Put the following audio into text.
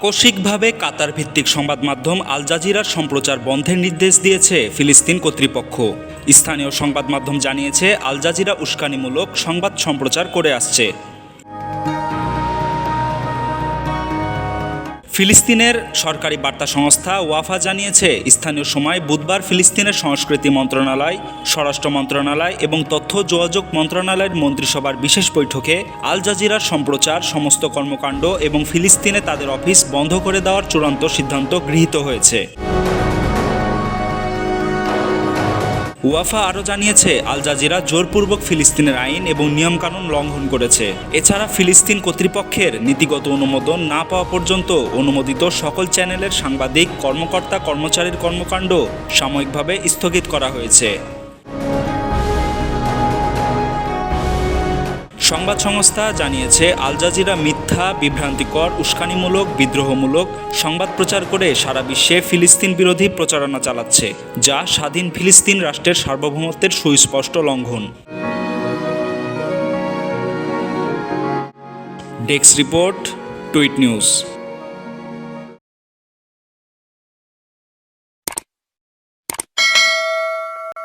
আকস্মিকভাবে কাতার ভিত্তিক সংবাদ মাধ্যম আল জাজিরার সম্প্রচার বন্ধের নির্দেশ দিয়েছে ফিলিস্তিন কর্তৃপক্ষ। স্থানীয় সংবাদ মাধ্যম জানিয়েছে, আল জাজিরা উস্কানিমূলক সংবাদ সম্প্রচার করে আসছে। ফিলিস্তিনের সরকারি বার্তা সংস্থা ওয়াফা জানিয়েছে, স্থানীয় সময় বুধবার ফিলিস্তিনের সংস্কৃতি মন্ত্রণালয়, স্বরাষ্ট্র মন্ত্রণালয় এবং তথ্য যোগাযোগ মন্ত্রণালয়ের মন্ত্রিসভার বিশেষ বৈঠকে আল জাজিরার সম্প্রচার, সমস্ত কর্মকাণ্ড এবং ফিলিস্তিনে তাদের অফিস বন্ধ করে দেওয়ার চূড়ান্ত সিদ্ধান্ত গৃহীত হয়েছে। ওয়াফা আরও জানিয়েছে, আল জাজিরা জোরপূর্বক ফিলিস্তিনের আইন এবং নিয়মকানুন লঙ্ঘন করেছে। এছাড়া ফিলিস্তিন কর্তৃপক্ষের নীতিগত অনুমোদন না পাওয়া পর্যন্ত অনুমোদিত সকল চ্যানেলের সাংবাদিক, কর্মকর্তা, কর্মচারীর কর্মকাণ্ড সাময়িকভাবে স্থগিত করা হয়েছে। সংবাদ সংস্থা জানিয়েছে, আল জাজিরা মিথ্যা, বিভ্রান্তিকর, উস্কানিমূলক, বিদ্রোহমূলক সংবাদ প্রচার করে সারা বিশ্বে ফিলিস্তিন বিরোধী প্রচারণা চালাচ্ছে, যা স্বাধীন ফিলিস্তিন রাষ্ট্রের সার্বভৌমত্বের সুস্পষ্ট লঙ্ঘন। Desk report, tweet news.